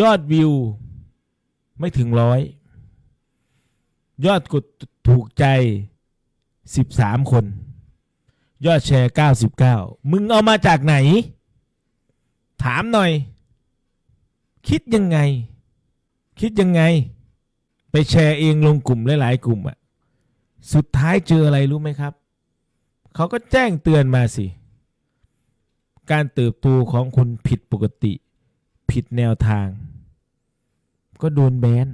ยอดวิว ไม่ถึงร้อย ยอดกดถูกใจ 13 คน ยอดแชร์ 99 มึงเอามาจากไหน ถามหน่อย คิดยังไง คิดยังไง ไปแชร์เองลงกลุ่มหลาย ๆ กลุ่มอะสุดท้ายเจออะไรรู้ไหมครับ เขาก็แจ้งเตือนมาสิ การเติบโตของคุณผิดปกติ ผิดแนวทาง ก็โดนแบน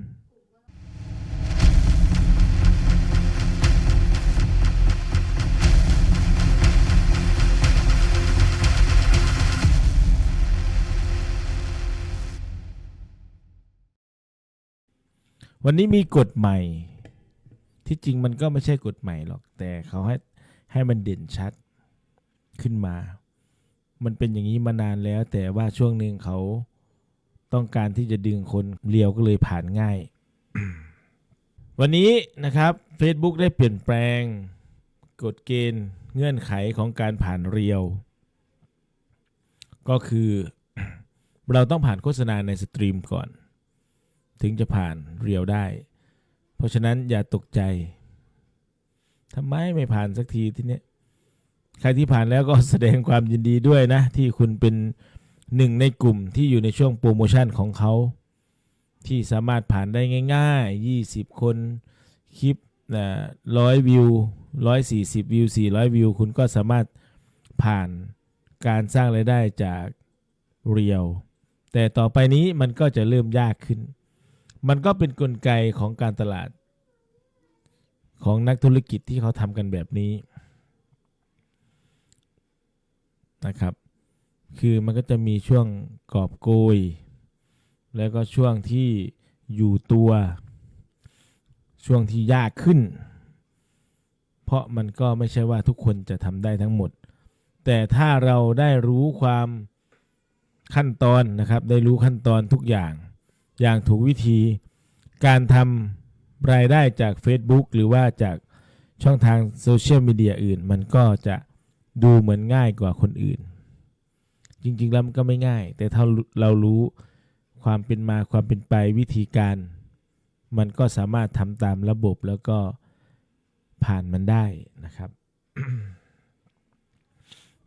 วันนี้มีกฎใหม่ ที่จริงมันก็ไม่ใช่กฎใหม่หรอก แต่เขาให้ให้มันเด่นชัดขึ้นมา มันเป็นอย่างนี้มานานแล้ว แต่ว่าช่วงหนึ่งเขา ต้องการที่จะดึงคนเลียวก็เลยผ่านง่าย วันนี้นะครับ Facebook ได้เปลี่ยนแปลงกฎเกณฑ์เงื่อนไขของการผ่านเรียว ก็คือเราต้องผ่านโฆษณาในสตรีมก่อน ถึงจะผ่านเรียวได้ เพราะฉะนั้นอย่าตกใจทำไมไม่ผ่านสักทีที่เนี้ยใครที่ผ่านแล้วก็แสดงความยินดีด้วยนะ ที่คุณเป็น หนึ่งในกลุ่มที่อยู่ในช่วงโปรโมชั่นของเขา ที่สามารถผ่านได้ง่าย ๆ 20 คนคลิปนะร้อยวิวร้อยสี่สิบวิวสี่ร้อยวิว คุณก็สามารถผ่านการสร้างรายได้จากเรียวแต่ต่อไปนี้มันก็จะเริ่มยากขึ้น มันก็เป็นนกลไกของการตลาด ของนักธุรกิจที่เขาทำกันแบบนี้นะครับ คือมันก็จะมีช่วงกอบโกย แล้วก็ช่วงที่อยู่ตัว ช่วงที่ยากขึ้น เพราะมันก็ไม่ใช่ว่าทุกคนจะทำได้ทั้งหมด แต่ถ้าเราได้รู้ความขั้นตอนนะครับ ได้รู้ขั้นตอนทุกอย่าง อย่างถูกวิธี การทำรายได้จาก Facebook หรือว่าจากช่องทางโซเชียลมีเดียอื่น มันก็จะดูเหมือนง่ายกว่าคนอื่น จริง ๆ แล้วมันก็ไม่ง่าย แต่ถ้าเรารู้ความเป็นมาความเป็นไปวิธีการ มันก็สามารถทำตามระบบแล้วก็ผ่านมันได้นะครับ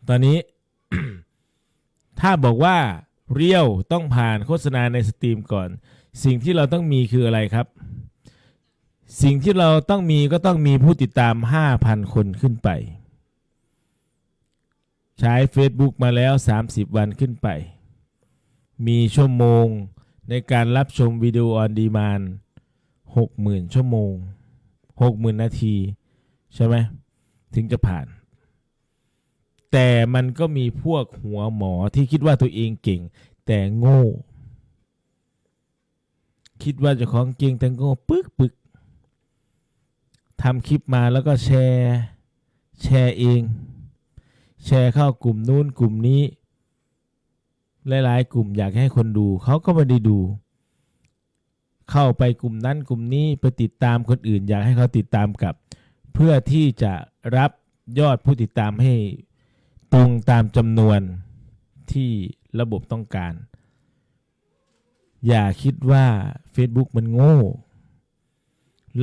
ตอนนี้ถ้าบอกว่าเรียวต้องผ่านโฆษณาในสตรีมก่อน สิ่งที่เราต้องมีคืออะไรครับ สิ่งที่เราต้องมีก็ต้องมีผู้ติดตาม 5,000 คนขึ้นไป ใช้ Facebook มาแล้ว 30 วันขึ้นไป มีชั่วโมงในการรับชมวิดีโอออนดีมาน60,000 ชั่วโมง 60,000 นาที ใช่ไหมถึงจะผ่าน แต่มันก็มีพวกหัวหมอที่คิดว่าตัวเองเก่ง แต่โง่ คิดว่าจะของเก่งแต่โง่ปึกปึกทำคลิปมาแล้วก็แชร์ แชร์เอง แชร์เข้ากลุ่มนู้นกลุ่มนี้ หลาย ๆ กลุ่มอยากให้คนดู เขาก็ไม่ได้ดู เข้าไปกลุ่มนั้นกลุ่มนี้ไปติดตามคนอื่น อยากให้เขาติดตามกับ เพื่อที่จะรับยอดผู้ติดตามให้ตรงตามจำนวนที่ระบบต้องการ อย่าคิดว่า Facebook มันโง่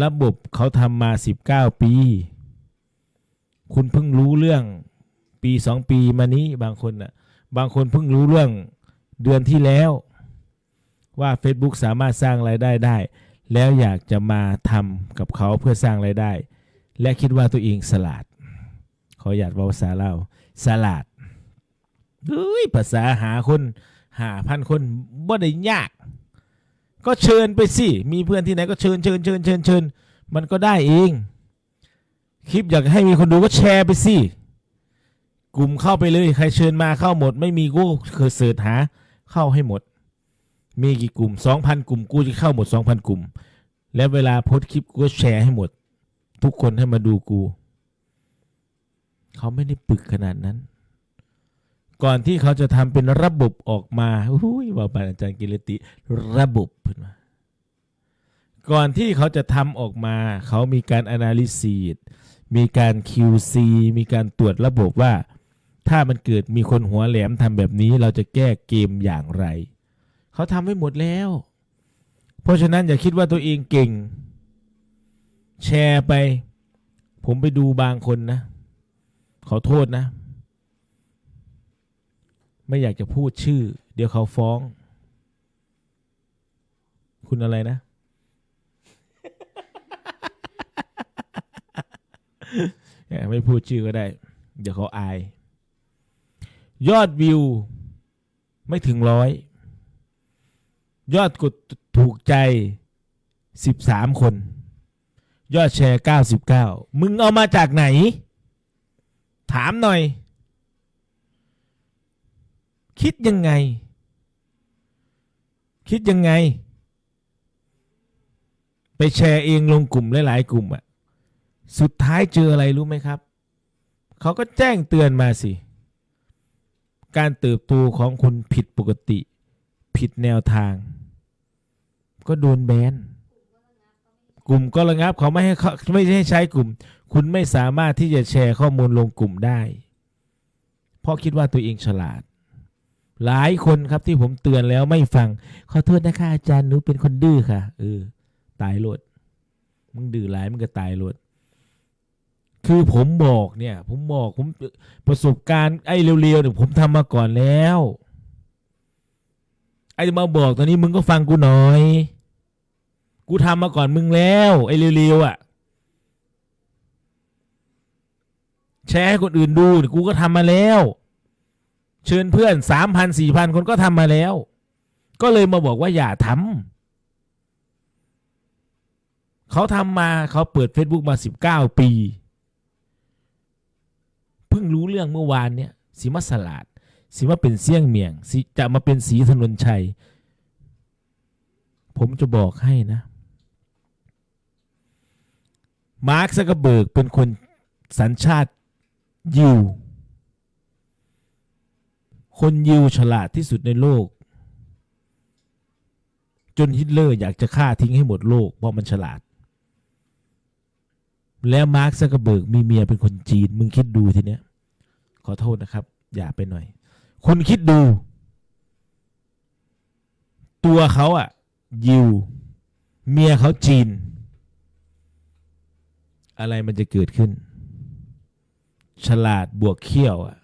ระบบเขาทำมา 19 ปี คุณเพิ่งรู้เรื่อง ปี2ปีมานี้บางคนน่ะบางคนเพิ่งรู้เรื่องเดือนที่แล้ว ว่า Facebook สามารถสร้างรายได้ได้ แล้วอยากจะมาทำกับเขาเพื่อสร้างรายได้ และคิดว่าตัวเองสลาด ขออยากว่าภาษาเล่าสลาดเฮ้ยภาษาหาคนหาพันคนบ่ได้ยาก ก็เชิญไปสิ มีเพื่อนที่ไหนก็เชิญเชิญเชิญเชิญเชิญมันก็ได้เอง คลิปอยากให้มีคนดูก็แชร์ไปสิ กลุ่มเข้าไปเลยใครเชิญมาเข้าหมด ไม่มีกูเคยเสิร์ชหาเข้าให้หมด มีกี่กลุ่มสองพันกลุ่มกูจะเข้าหมดสองพันกลุ่ม แล้วเวลาโพสคลิปกูก็แชร์ให้หมด ทุกคนให้มาดูกู เขาไม่ได้ปึกขนาดนั้น ก่อนที่เขาจะทำเป็นระบบออกมาอุ้ยว่าบาอาจารย์กิรติระบบเพิ่นว่าก่อนที่เขาจะทำออกมา เขามีการ analysis มีการ QC มีการตรวจระบบว่า ถ้ามันเกิดมีคนหัวแหลมทำแบบนี้เราจะแก้เกมอย่างไร เขาทำให้หมดแล้ว เพราะฉะนั้นอย่าคิดว่าตัวเองเก่ง แชร์ไป ผมไปดูบางคนนะ ขอโทษนะ ไม่อยากจะพูดชื่อ เดี๋ยวเขาฟ้อง คุณอะไรนะ ไม่พูดชื่อก็ได้ เดี๋ยวเขาอาย ยอดวิว ไม่ถึงร้อย ยอดกดถูกใจสิบสามคน ยอดแชร์เก้าสิบเก้ามึงเอามาจากไหน ถามหน่อย คิดยังไง คิดยังไง ไปแชร์เองลงกลุ่มหลาย ๆ กลุ่มอะสุดท้ายเจออะไรรู้ไหมครับ เขาก็แจ้งเตือนมาสิ การเติบโตของคุณผิดปกติ ผิดแนวทาง ก็โดนแบนกลุ่มก็ระงับเขาไม่ให้เขาไม่ให้ใช้กลุ่ม คุณไม่สามารถที่จะแชร์ข้อมูลลงกลุ่มได้ เพราะคิดว่าตัวเองฉลาด หลายคนครับที่ผมเตือนแล้วไม่ฟัง ขอโทษนะคะอาจารย์หนูเป็นคนดื้อค่ะเออตายโลดมึงดื้อหลายมึงก็ตายโลด คือผมบอกเนี่ย ผมบอกผมประสบการณ์ไอ้เร็วๆเนี่ยผมทำมาก่อนแล้ว ไอ้จะมาบอกตอนนี้มึงก็ฟังกูหน่อย กูทำมาก่อนมึงแล้ว ไอ้เร็วๆอะแชร์ให้คนอื่นดูเนี่ยกูก็ทำมาแล้ว เชิญเพื่อนสามพันสี่พันคนก็ทำมาแล้ว ก็เลยมาบอกว่าอย่าทำเขาทำมาเขาเปิด Facebook มาสิบเก้าปี เพิ่งรู้เรื่องเมื่อวานเนี่ยสิมาสลาดสิมาเป็นเสี่ยงเมียงสิจะมาเป็นสีถนนชัย ผมจะบอกให้นะ มาร์คซักเกเบิร์กเป็นคนสัญชาติยิว คนยิวฉลาดที่สุดในโลก จนฮิตเลอร์อยากจะฆ่าทิ้งให้หมดโลกเพราะมันฉลาด แล้วมาร์คซักเกอร์เบิร์กมีเมียเป็นคนจีน มึงคิดดูทีเนี้ย ขอโทษนะครับ อย่าไปหน่อย คุณคิดดู ตัวเขาอะยิว เมียเขาจีน อะไรมันจะเกิดขึ้น ฉลาดบวกเขี้ยวอะ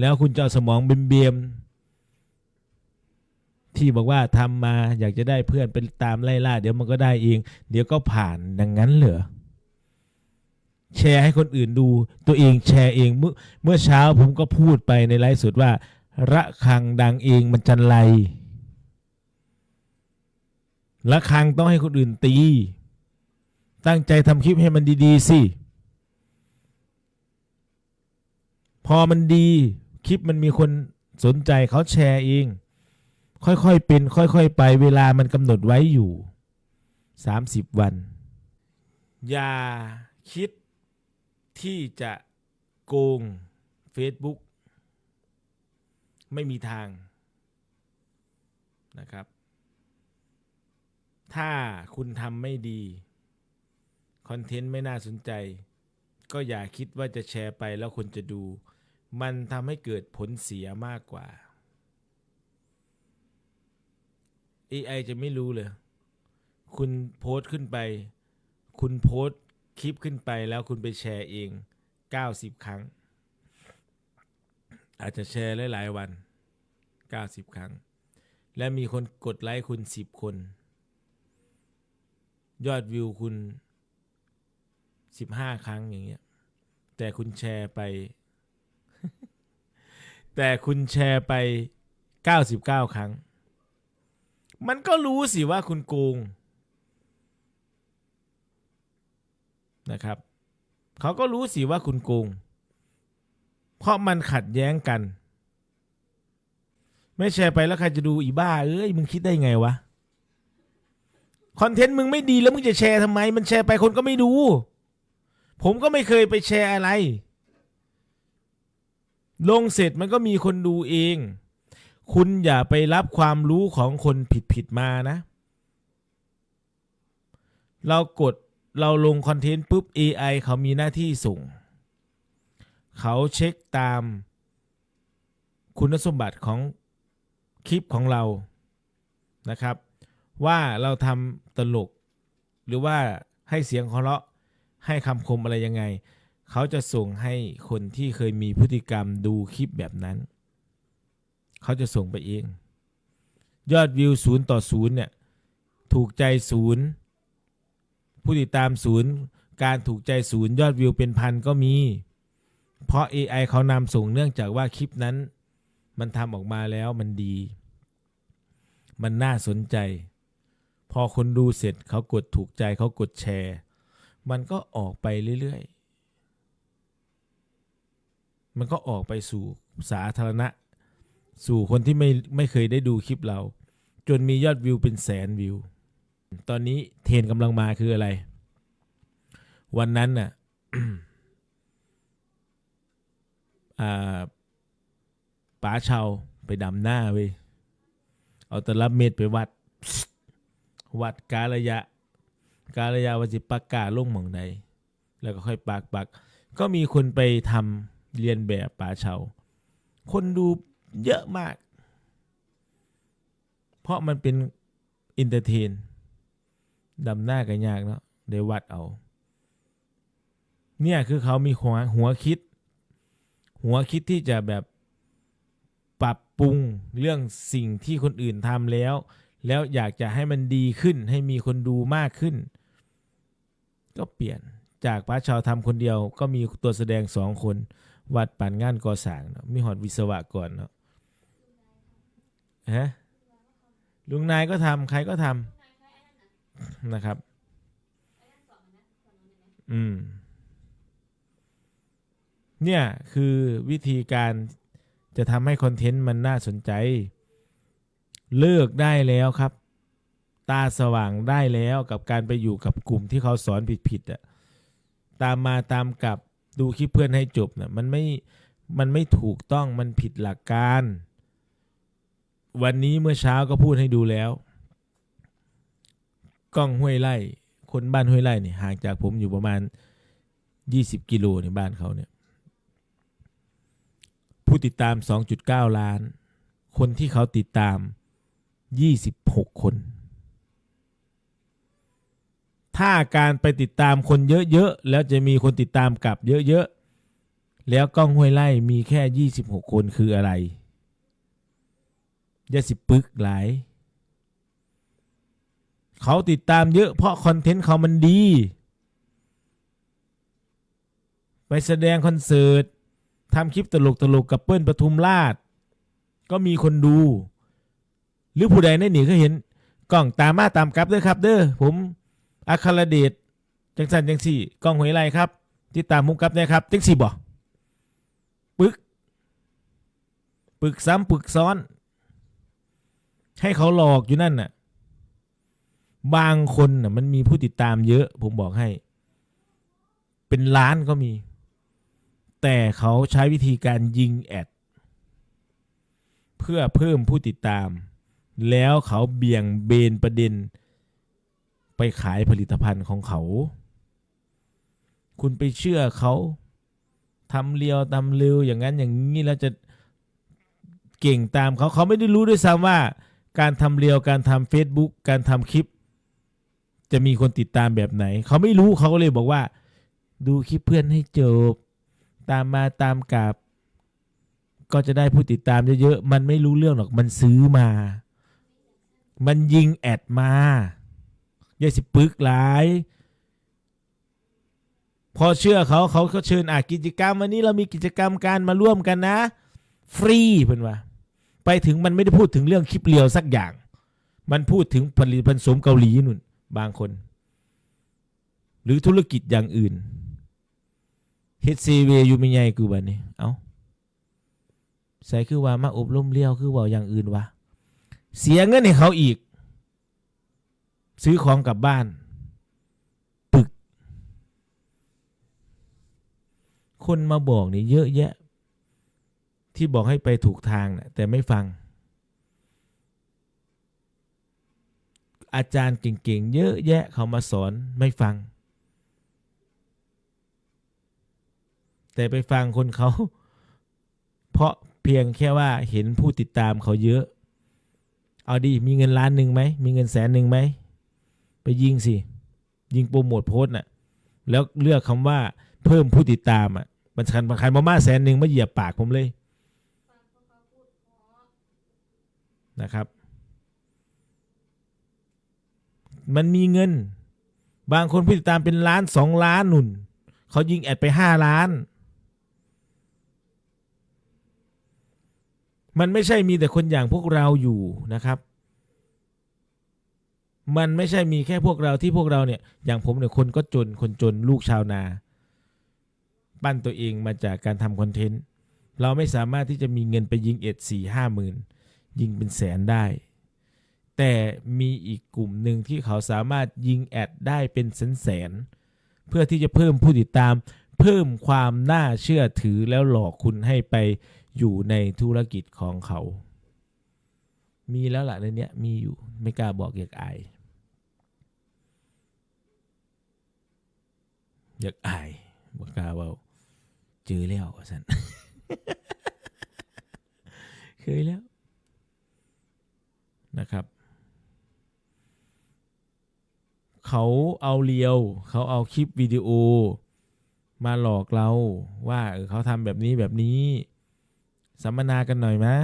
แล้วคุณจะสมองเบียมๆ ที่บอกว่าทำมาอยากจะได้เพื่อนไปตามไล่ล่า เดี๋ยวมันก็ได้เอง เดี๋ยวก็ผ่านดังนั้นเหรอแชร์ให้คนอื่นดูตัวเองแชร์เองเมื่อเมื่อเช้าผมก็พูดไปในไลฟ์สดว่า ระฆังดังเองมันจันไรระฆังต้องให้คนอื่นตี ตั้งใจทำคลิปให้มันดี ๆ สิ พอมันดี คลิปมันมีคนสนใจเขาแชร์เอง ค่อยๆเป็น ค่อยๆไป เวลามันกำหนดไว้อยู่ 30 วัน อย่าคิดที่จะโกง Facebook ไม่มีทางนะครับ ถ้าคุณทำไม่ดีคอนเทนต์ไม่น่าสนใจ ก็อย่าคิดว่าจะแชร์ไปแล้วคนจะดู มันทำให้เกิดผลเสียมากกว่า AI จะไม่รู้เลย คุณโพสต์ขึ้นไป คุณโพสต์คลิปขึ้นไปแล้วคุณไปแชร์เอง 90 ครั้ง อาจจะแชร์หลายๆวัน 90 ครั้ง และมีคนกดไลค์คุณ 10 คน ยอดวิวคุณ 15 ครั้งอย่างเงี้ย แต่คุณแชร์ไป แต่คุณแชร์ไป 99 ครั้ง มันก็รู้สิว่าคุณโกงนะครับเขาก็รู้สิว่าคุณโกง เพราะมันขัดแย้งกัน ไม่แชร์ไปแล้วใครจะดูอีบ้าเอ้ยมึงคิดได้ไงวะคอนเทนต์มึงไม่ดีแล้วมึงจะแชร์ทำไม มันแชร์ไปคนก็ไม่ดู ผมก็ไม่เคยไปแชร์อะไร ลงเสร็จมันก็มีคนดูเอง คุณอย่าไปรับความรู้ของคนผิดๆมานะ เรากดเราลงคอนเทนต์ปุ๊บ AI เขามีหน้าที่ส่ง เขาเช็คตามคุณสมบัติของคลิปของเรานะครับ ว่าเราทำตลก หรือว่าให้เสียงเคาเราะให้คำคมอะไรยังไง เขาจะส่งให้คนที่เคยมีพฤติกรรมดูคลิปแบบนั้น เขาจะส่งไปเอง ยอดวิวศูนย์ต่อศูนย์เนี่ยถูกใจศูนย์ผู้ติดตามศูนย์การถูกใจศูนย์ยอดวิวเป็นพันก็มี เพราะ AI เขานำส่งเนื่องจากว่าคลิปนั้น มันทำออกมาแล้วมันดี มันน่าสนใจ พอคนดูเสร็จเขากดถูกใจเขากดแชร์ มันก็ออกไปเรื่อยๆ มันก็ออกไปสู่สาธารณะ สู่คนที่ไม่ไม่เคยได้ดูคลิปเรา จนมียอดวิวเป็นแสนวิว ตอนนี้เทรนกำลังมาคืออะไร วันนั้นน่ะป๋าเชาไปดำหน้าเว้ยเอาตลับเม็ดไปวัด วัดการะยะ การะยะว่าสิปักกาลงหมองใดแล้วก็ค่อยปักปัก ก็มีคนไปทำเรียนแบบป๋าเชาคนดู เยอะมาก เพราะมันเป็นอินเตอร์เทนดำหน้ากันยากเนาะได้วัดเอา เนี่ยคือเขามีหัวหัวคิด หัวคิดที่จะแบบปรับปรุงเรื่องสิ่งที่คนอื่นทำแล้ว แล้วอยากจะให้มันดีขึ้น ให้มีคนดูมากขึ้น ก็เปลี่ยนจากป้าชาวทำคนเดียวก็มีตัวแสดงสองคน วัดปั่นงานก่อสร้างมีหอดวิศวะก่อนเนาะ ฮะลุงนายก็ทำใครก็ทำนะครับ อืม เนี่ยคือวิธีการจะทำให้คอนเทนต์มันน่าสนใจ เลิกได้แล้วครับ ตาสว่างได้แล้วกับการไปอยู่กับกลุ่มที่เขาสอนผิดๆอะตามมาตามกลับดูคลิปเพื่อนให้จบนะ่ะมันไม่มันไม่ถูกต้องมันผิดหลักการ วันนี้เมื่อเช้าก็พูดให้ดูแล้ว กล้องห้วยไร่คนบ้านห้วยไร่เนี่ยห่างจากผมอยู่ประมาณ 20 กิโลในบ้านเขาเนี่ยผู้ติดตาม 2.9 ล้าน คนที่เขาติดตาม 26 คน ถ้าการไปติดตามคนเยอะๆ แล้วจะมีคนติดตามกลับเยอะๆ แล้วกล้องห้วยไล่มีแค่ 26 คนคืออะไร อยาสิปึกหลาย เขาติดตามเยอะเพราะคอนเทนต์เขามันดี ไปแสดงคอนเสิร์ตทำคลิปตลกตลกๆกับเปิ้ลปทุมราช ก็มีคนดู หรือผู้ใดในหนีก็เห็นกล้องตามมาตามกลับเด้อครับเด้อผมอัครเดชจังสันจังสี่กล้องหวยไรครับติดตามมุกกับนะครับจังสี่บ่ปึก ปึกซ้ำปึกซ้อน ให้เขาหลอกอยู่นั่นน่ะ บางคนน่ะ มันมีผู้ติดตามเยอะ ผมบอกให้ เป็นล้านก็มี แต่เขาใช้วิธีการยิงแอด เพื่อเพิ่มผู้ติดตาม แล้วเขาเบี่ยงเบนประเด็น ไปขายผลิตภัณฑ์ของเขา คุณไปเชื่อเขาทำเลียวทำเร็วอย่างนั้นอย่างนี้แล้วจะเก่งตามเขาเขาไม่ได้รู้ด้วยซ้ำว่า การทำเรียวการทำ Facebook การทำคลิป จะมีคนติดตามแบบไหน เขาไม่รู้เขาก็เลยบอกว่า ดูคลิปเพื่อนให้จบ ตามมาตามกลับ ก็จะได้ผู้ติดตามเยอะๆมันไม่รู้เรื่องหรอกมันซื้อมา มันยิงแอดมาอย่าสิปึกหลายพอเชื่อเขาเขาก็เชิญอะกิจกรรมวันนี้เรามีกิจกรรมการมาร่วมกันนะ ฟรีเพื่อนว่า ไปถึงมันไม่ได้พูดถึงเรื่องคลิปเรียวสักอย่าง มันพูดถึงผลิตภัณฑ์สมเกาหลีนุ่นบางคน หรือธุรกิจอย่างอื่นเฮดซีเวอยู่ไม่ใหญ่กูบันนี้เอาใส่คือว่ามาอบรมเลี้ยวคือว่าอย่างอื่นวะเสียเงินให้เขาอีก ซื้อของกลับบ้าน ปึก คนมาบอกนี่เยอะแยะ ที่บอกให้ไปถูกทางนะแต่ไม่ฟัง อาจารย์เก่งๆ เยอะแยะเขามาสอนไม่ฟัง แต่ไปฟังคนเขา เพราะเพียงแค่ว่าเห็นผู้ติดตามเขาเยอะ เอาดีมีเงินล้านหนึ่งไหม มีเงินแสนหนึ่งไหม ไปยิงสิ ยิงโปรโมทโพสต์น่ะ แล้วเลือกคำว่าเพิ่มผู้ติดตามอะบัญชันบัญคันมาม่าแสนหนึ่งมาเหยียบปากผมเลย นะครับ มันมีเงิน บางคนผู้ติดตามเป็นล้านสองล้านหนุนเขายิงแอดไปห้าล้าน มันไม่ใช่มีแต่คนอย่างพวกเราอยู่นะครับ มันไม่ใช่มีแค่พวกเราที่พวกเราเนี่ยอย่างผมเนี่ยคนก็จนคนจนลูกชาวนา ปั้นตัวเองมาจากการทำคอนเทนต์เราไม่สามารถที่จะมีเงินไปยิงเอ็ดสี่ห้าหมื่น ยิงเป็นแสนได้ แต่มีอีกกลุ่มหนึ่งที่เขาสามารถยิงแอดได้เป็นแสนแสนเพื่อที่จะเพิ่มผู้ติดตาม เพิ่มความน่าเชื่อถือแล้วหลอกคุณให้ไปอยู่ในธุรกิจของเขา มีแล้วล่ะในเนี้ยมีอยู่ไม่กล้าบอกอยากอายอยากอายบอกกล้าเว่าเจอแล้วสันเคยแล้ว นะครับ เขาเอาเรียวเขาเอาคลิปวิดีโอ มาหลอกเราว่าเออเขาทำแบบนี้แบบนี้ สัมมนากันหน่อยมะ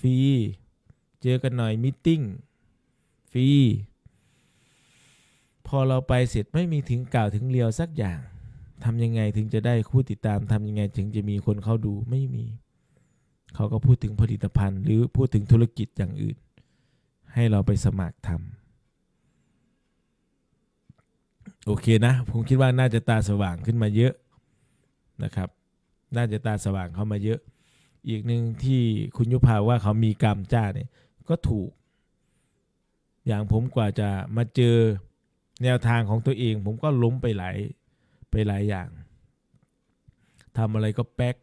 ฟรี เจอกันหน่อยมิทติ้งฟรีพอเราไปเสร็จไม่มีถึงกล่าวถึงเรียวสักอย่างทำยังไงถึงจะได้ผู้ติดตามทำยังไงถึงจะมีคนเข้าดูไม่มี เขาก็พูดถึงผลิตภัณฑ์ หรือพูดถึงธุรกิจอย่างอื่น ให้เราไปสมัครทำโอเคนะ ผมคิดว่าน่าจะตาสว่างขึ้นมาเยอะนะครับ น่าจะตาสว่างเข้ามาเยอะ อีกหนึ่งที่คุณยุพาว่าเขามีกรรมจ้าเนี่ยก็ถูก อย่างผมกว่าจะมาเจอแนวทางของตัวเอง ผมก็ล้มไปหลายไปหลายอย่างทำอะไรก็แป๊ก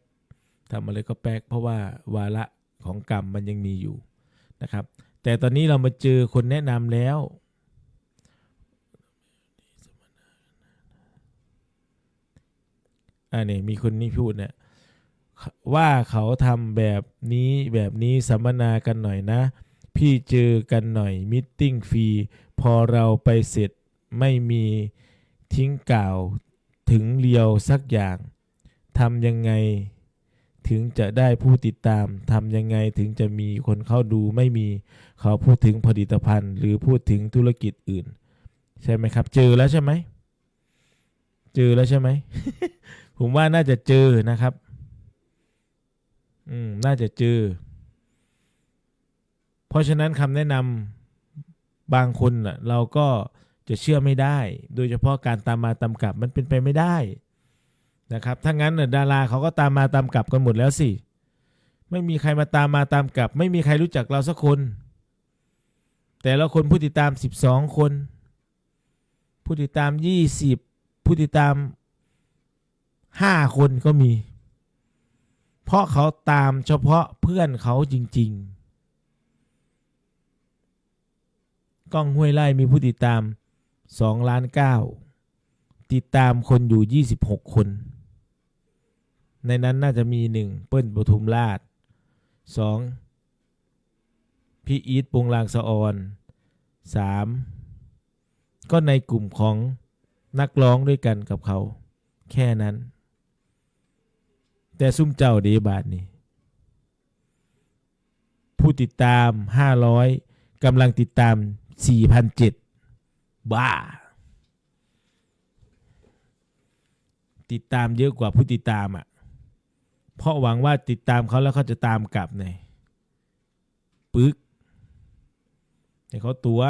ทำอะไรก็แป๊กเพราะว่าวาระของกรรมมันยังมีอยู่นะครับ แต่ตอนนี้เรามาเจอคนแนะนำแล้วอ่านี่มีคนนี้พูดเนี่ยว่าเขาทำแบบนี้แบบนี้สัมมนากันหน่อยนะ พี่เจอกันหน่อยมิทติ้งฟรีพอเราไปเสร็จไม่มีทิ้งกล่าวถึงเลียวสักอย่างทำยังไง ถึงจะได้ผู้ติดตามทำยังไงถึงจะมีคนเข้าดูไม่มีเขาพูดถึงผลิตภัณฑ์ หรือพูดถึงธุรกิจอื่น ใช่ไหมครับ เจอแล้วใช่ไหมเจอแล้วใช่ไหมผมว่าน่าจะเจอนะครับ อืมน่าจะเจอ เพราะฉะนั้นคำแนะนำบางคนน่ะเราก็จะเชื่อไม่ได้ โดยเฉพาะการตามมาตามกลับมันเป็นไปไม่ได้ นะครับถ้างั้นดาราเขาก็ตามมาตามกลับกันหมดแล้วสิ ไม่มีใครมาตามมาตามกลับ ไม่มีใครรู้จักเราสักคน แต่ละคนผู้ติดตามสิบสองคน ผู้ติดตามยี่สิบผู้ติดตามห้าคนก็มี เพราะเขาตามเฉพาะเพื่อนเขาจริง ๆกล้องห้วยไล่มีผู้ติดตามสองล้านเก้าติดตามคนอยู่ยี่สิบหกคน ในนั้นน่าจะมีหนึ่งเปิ้ลปทุมราชสองพี่อีทปงลางสะออนสามก็ในกลุ่มของนักร้องด้วยกันกับเขา แค่นั้น แต่ซุ่มเจ้าเดบาทนี่ผู้ติดตาม 500กำลังติดตาม 4,007บ้า ติดตามเยอะกว่าผู้ติดตามอะ เพราะหวังว่าติดตามเขาแล้วเขาจะตามกลับไงปึ๊กให้เขาตัว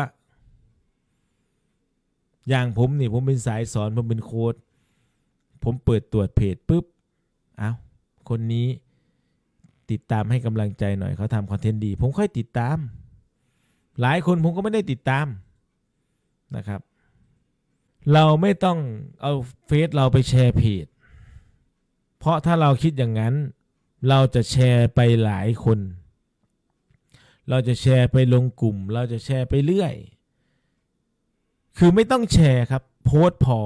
อย่างผมนี่ผมเป็นสายสอน ผมเป็นโค้ดผมเปิดตรวจเพจปุ๊บ เอา้า คนนี้ติดตามให้กำลังใจหน่อยเขาทำคอนเทนต์ดี ผมค่อยติดตาม หลายคนผมก็ไม่ได้ติดตามนะครับ เราไม่ต้องเอาเฟซเราไปแชร์เพจ เพราะถ้าเราคิดอย่างนั้น เราจะแชร์ไปหลายคน เราจะแชร์ไปลงกลุ่ม เราจะแชร์ไปเรื่อย คือไม่ต้องแชร์ครับ โพสต์พอ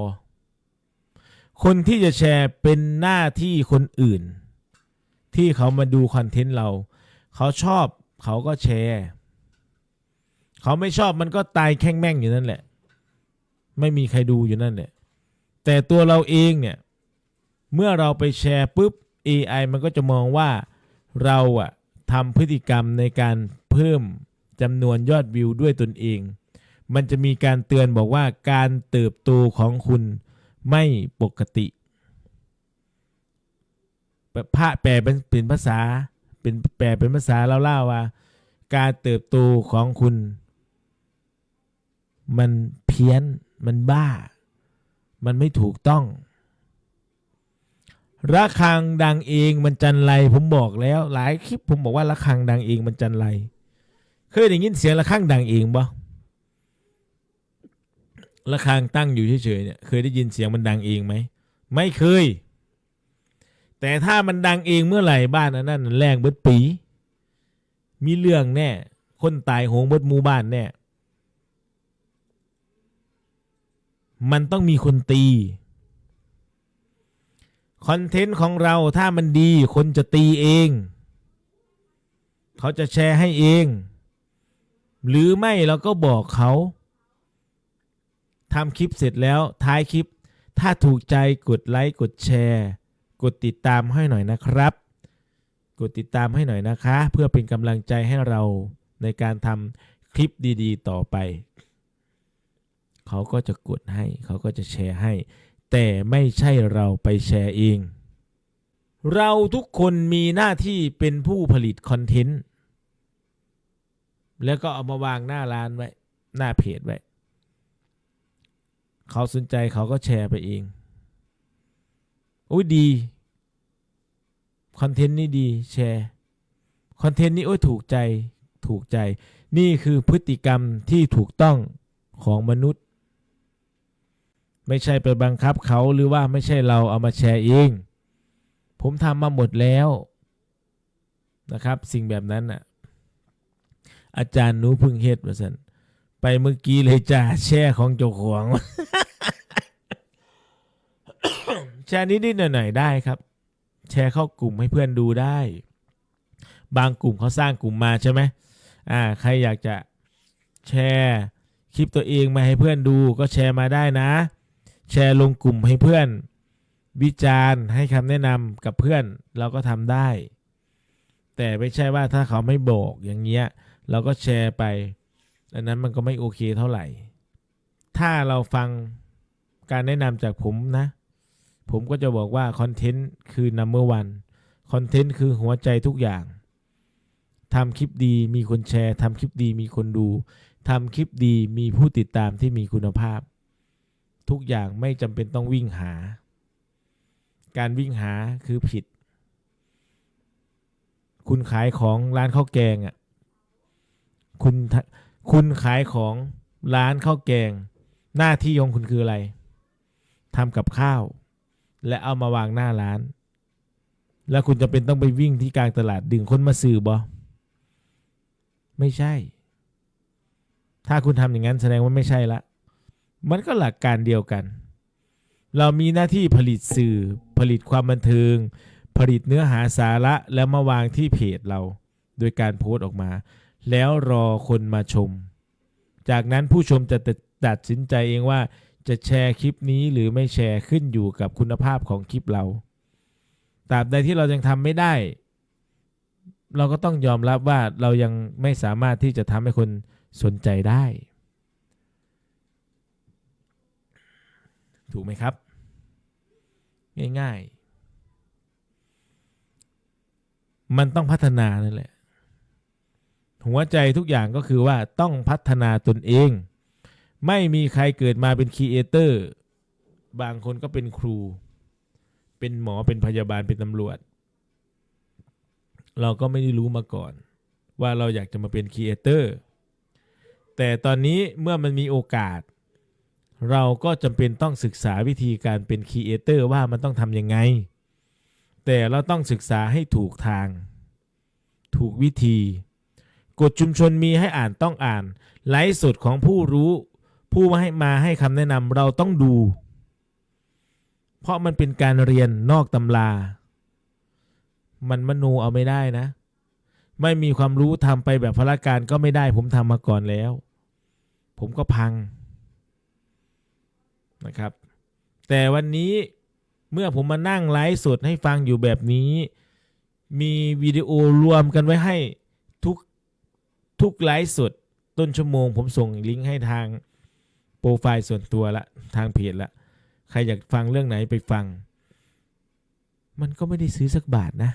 คนที่จะแชร์เป็นหน้าที่คนอื่น ที่เขามาดูคอนเทนต์เรา เขาชอบเขาก็แชร์ เขาไม่ชอบมันก็ตายแข้งแม่งอยู่นั่นแหละ ไม่มีใครดูอยู่นั่นแหละ แต่ตัวเราเองเนี่ย เมื่อเราไปแชร์ปุ๊บ AI มันก็จะมองว่าเราอะทำพฤติกรรมในการเพิ่มจำนวนยอดวิวด้วยตนเอง มันจะมีการเตือนบอกว่าการเติบโตของคุณไม่ปกติพระแปลเป็นเป็นภาษา เป็นแปลเป็นภาษาเล่าๆว่า การเติบโตของคุณ มันเพี้ยน มันบ้า มันไม่ถูกต้อง ระฆังดังเองมันจันไรผมบอกแล้วหลายคลิปผมบอกว่าระฆังดังเองมันจันไรเคยได้ยินเสียงระฆังดังเองบ่ระฆังตั้งอยู่เฉยๆเนี่ยเคยได้ยินเสียงมันดังเองไหมไม่เคย แต่ถ้ามันดังเองเมื่อไหร่บ้านอันนั้นแรงเบิดปี มีเรื่องแน่ คนตายโหงเบิดหมู่บ้านแน่ มันต้องมีคนตี คอนเทนต์ของเราถ้ามันดีคนจะตีเอง เขาจะแชร์ให้เอง หรือไม่เราก็บอกเขาทำคลิปเสร็จแล้วท้ายคลิป ถ้าถูกใจกดไลค์กดแชร์ กดติดตามให้หน่อยนะครับ กดติดตามให้หน่อยนะคะ เพื่อเป็นกำลังใจให้เราในการทำคลิปดี ๆ ต่อไป เขาก็จะกดให้ เขาก็จะแชร์ให้ แต่ไม่ใช่เราไปแชร์เอง เราทุกคนมีหน้าที่เป็นผู้ผลิตคอนเทนต์ แล้วก็เอามาวางหน้าร้านไว้ หน้าเพจไว้ เขาสนใจเขาก็แชร์ไปเองโอ้ยดี คอนเทนต์นี่ดีแชร์ คอนเทนต์นี้โอ้ยถูกใจถูกใจ นี่คือพฤติกรรมที่ถูกต้องของมนุษย์ ไม่ใช่ไปบังคับเขาหรือว่าไม่ใช่เราเอามาแชร์เอง ผมทำมาหมดแล้วนะครับ สิ่งแบบนั้นน่ะ อาจารย์หนูพึ่งเฮ็ดว่าสันไปเมื่อกี้เลยจ้าแชร์ของเจ้าของแชร์นิดๆหน่อยๆได้ครับ แชร์เข้ากลุ่มให้เพื่อนดูได้ บางกลุ่มเขาสร้างกลุ่มมาใช่ไหมอ่า ใครอยากจะแชร์คลิปตัวเองมาให้เพื่อนดูก็แชร์มาได้นะ แชร์ลงกลุ่มให้เพื่อน วิจารณ์ให้คำแนะนำกับเพื่อนเราก็ทำได้ แต่ไม่ใช่ว่าถ้าเขาไม่บอกอย่างเงี้ยเราก็แชร์ไปอันนั้นมันก็ไม่โอเคเท่าไหร่ ถ้าเราฟังการแนะนำจากผมนะ ผมก็จะบอกว่าคอนเทนต์คือ number one คอนเทนต์คือหัวใจทุกอย่างทำคลิปดีมีคนแชร์ทำคลิปดีมีคนดูทำคลิปดีมีผู้ติดตามที่มีคุณภาพ ทุกอย่างไม่จำเป็นต้องวิ่งหา การวิ่งหาคือผิด คุณขายของร้านข้าวแกงอะคุณคุณขายของร้านข้าวแกง หน้าที่ของคุณคืออะไรทำกับข้าว และเอามาวางหน้าร้าน แล้วคุณจะเป็นต้องไปวิ่งที่กลางตลาดดึงคนมาซื้อบอไม่ใช่ ถ้าคุณทำอย่างนั้นแสดงว่าไม่ใช่ละ มันก็หลักการเดียวกัน เรามีหน้าที่ผลิตสื่อ ผลิตความบันเทิง ผลิตเนื้อหาสาระแล้วมาวางที่เพจเรา โดยการโพสต์ออกมา แล้วรอคนมาชม จากนั้นผู้ชมจะตัดสินใจเองว่าจะแชร์คลิปนี้หรือไม่แชร์ขึ้นอยู่กับคุณภาพของคลิปเรา ตราบใดที่เรายังทำไม่ได้ เราก็ต้องยอมรับว่าเรายังไม่สามารถที่จะทำให้คนสนใจได้ ถูกไหมครับ ง่ายๆ มันต้องพัฒนานั่นแหละ หัวใจทุกอย่างก็คือว่าต้องพัฒนาตนเอง ไม่มีใครเกิดมาเป็นครีเอเตอร์ บางคนก็เป็นครู เป็นหมอเป็นพยาบาลเป็นตำรวจ เราก็ไม่ได้รู้มาก่อน ว่าเราอยากจะมาเป็นครีเอเตอร์แต่ตอนนี้เมื่อมันมีโอกาส เราก็จำเป็นต้องศึกษาวิธีการเป็นครีเอเตอร์ว่ามันต้องทำยังไง แต่เราต้องศึกษาให้ถูกทาง ถูกวิธี กฎชุมชนมีให้อ่านต้องอ่าน ไลฟ์สดของผู้รู้ ผู้มาให้มาให้คำแนะนำเราต้องดู เพราะมันเป็นการเรียนนอกตำรา มันมโนเอาไม่ได้นะ ไม่มีความรู้ทำไปแบบพละการก็ไม่ได้ผมทำมาก่อนแล้ว ผมก็พัง นะครับ แต่วันนี้เมื่อผมมานั่งไลฟ์สดให้ฟังอยู่แบบนี้ มีวิดีโอรวมกันไว้ให้ทุกทุกไลฟ์สดต้นชั่วโมง ผมส่งลิงก์ให้ทางโปรไฟล์ส่วนตัวละทางเพจละใครอยากฟังเรื่องไหนไปฟัง มันก็ไม่ได้ซื้อสักบาทนะ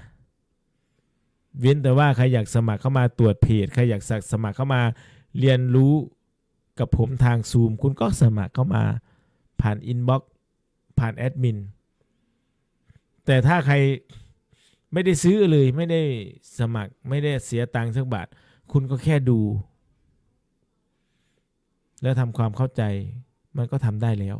เว้นแต่ว่าใครอยากสมัครเข้ามาตรวจเพจใครอยากสมัครเข้ามาเรียนรู้กับผมทางซูม คุณก็สมัครเข้ามา ผ่านอินบ็อกซ์ผ่านแอดมินแต่ถ้าใครไม่ได้ซื้อเลยไม่ได้สมัครไม่ได้เสียตังค์สักบาท คุณก็แค่ดู แล้วทำความเข้าใจมันก็ทำได้แล้ว